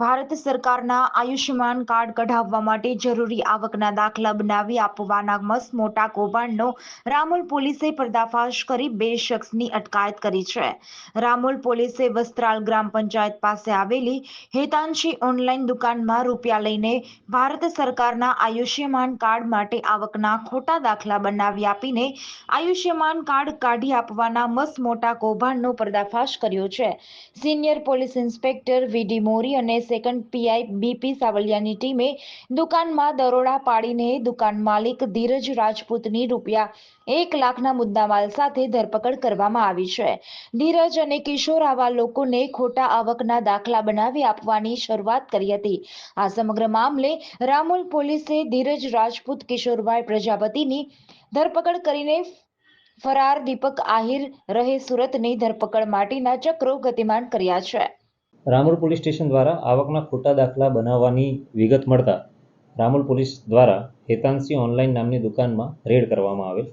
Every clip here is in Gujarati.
ભારત સરકારના આયુષ્યમાન કાર્ડ કઢાવવા માટે જરૂરી આવકના દાખલા બનાવી આપવાના મસ મોટા કૌભાંડનો રામોલ પોલીસે પર્દાફાશ કરી બે શખ્સની અટકાયત કરી છે. રામોલ પોલીસે વસ્ત્રાલ ગ્રામ પંચાયત પાસે આવેલી હેતાંશી ઓનલાઈન દુકાનમાં રૂપિયા લઈને ભારત સરકારના આયુષ્યમાન કાર્ડ માટે આવકના ખોટા દાખલા બનાવી આપીને આયુષ્યમાન કાર્ડ કાઢી આપવાના મસ મોટા કૌભાંડનો પર્દાફાશ કર્યો છે. સિનિયર પોલીસ ઇન્સ્પેક્ટર વીડી મોરી અને સેકન્ડ પીઆઈ બીપી સાવલિયાની ટીમે દુકાનમાં દરોડા પાડીને દુકાન માલિક ધીરજ રાજપૂતની રૂપિયા એક લાખના મુદ્દામાલ સાથે ધરપકડ કરવામાં આવી છે. ધીરજ અને કિશોર આવા લોકોને ખોટા આવકના દાખલા બનાવી આપવાની શરૂઆત કરી હતી. આ સમગ્ર મામલે રામોલ પોલીસે ધીરજ રાજપૂત કિશોરભાઈ પ્રજાપતિની ધરપકડ કરીને ફરાર દીપક આહિર રહે સુરતની ધરપકડ માટેના ચક્રો ગતિમાન કર્યા છે. રામોલ પોલીસ સ્ટેશન દ્વારા આવકના ખોટા દાખલા બનાવવાની વિગત મળતા રામોલ પોલીસ દ્વારા હેતાંશી ઓનલાઈન નામની દુકાનમાં રેડ કરવામાં આવેલ.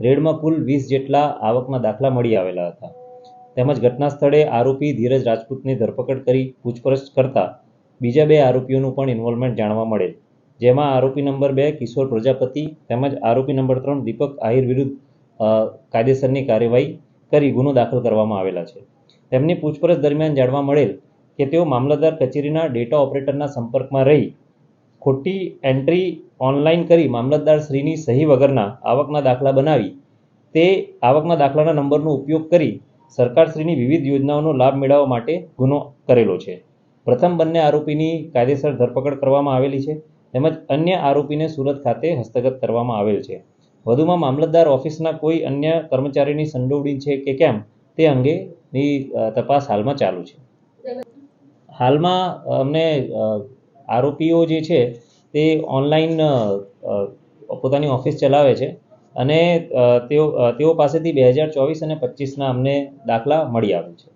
રેડમાં કુલ વીસ જેટલા આવકના દાખલા મળી આવેલા હતા. તેમજ ઘટના સ્થળે આરોપી ધીરજ રાજપૂતની ધરપકડ કરી પૂછપરછ કરતા બીજા બે આરોપીઓનું પણ ઇન્વોલ્વમેન્ટ જાણવા મળેલ. જેમાં આરોપી નંબર બે કિશોર પ્રજાપતિ તેમજ આરોપી નંબર ત્રણ દીપક આહિર વિરુદ્ધ કાયદેસરની કાર્યવાહી કરી ગુનો દાખલ કરવામાં આવેલા છે. તેમની પૂછપરછ દરમિયાન જાણવા મળેલ કે તેઓ મામલતદાર કચેરીના ડેટા ઓપરેટરના સંપર્કમાં રહી ખોટી એન્ટ્રી ઓનલાઈન કરી મામલતદાર શ્રીની સહી વગરના આવકના દાખલા બનાવી, તે આવકના દાખલાના નંબરનો ઉપયોગ કરી સરકારશ્રીની વિવિધ યોજનાઓનો લાભ મેળવવા માટે ગુનો કરેલો છે. પ્રથમ બંને આરોપીની કાયદેસર ધરપકડ કરવામાં આવેલી છે, તેમજ અન્ય આરોપીને સુરત ખાતે હસ્તગત કરવામાં આવેલ છે. વધુમાં મામલતદાર ઓફિસના કોઈ અન્ય કર્મચારીની સંડોવણી છે કે કેમ, તે અંગેની તપાસ હાલમાં ચાલુ છે. હાલમાં અમને આરોપીઓ જે છે તે ઓનલાઈન પોતાની ઓફિસ ચલાવે છે અને તેઓ તેઓ પાસેથી બે હજાર ચોવીસ અને પચીસના અમને દાખલા મળી આવે છે.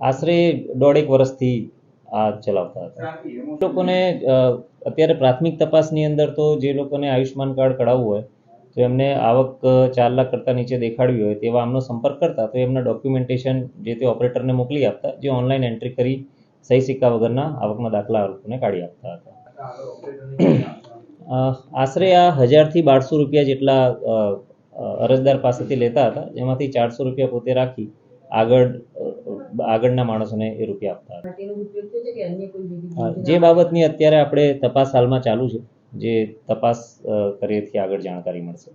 આશરે દોઢેક વર્ષથી આ ચલાવતા હતા. લોકોને અત્યારે પ્રાથમિક તપાસની અંદર તો જે લોકોને આયુષ્યમાન કાર્ડ કઢાવવું હોય તો એમને આવક ચાર લાખ કરતાં નીચે દેખાડવી હોય તેવા આમનો સંપર્ક કરતા તો એમના ડોક્યુમેન્ટેશન જે તે ઓપરેટરને મોકલી આપતા જે ઓનલાઈન એન્ટ્રી કરી સહી સિક્કા વગરના આવકના દાખલા આ લોકોને કાઢી આપતા હતા. આશરે આ હજારથી બારસો રૂપિયા જેટલા અરજદાર પાસેથી લેતા હતા જેમાંથી ચારસો રૂપિયા પોતે રાખી આગળ આગળના માણસોને એ રૂપિયા આપતા જે બાબતની અત્યારે આપણે તપાસ હાલમાં ચાલુ છે જે તપાસ કરીએથી આગળ જાણકારી મળશે.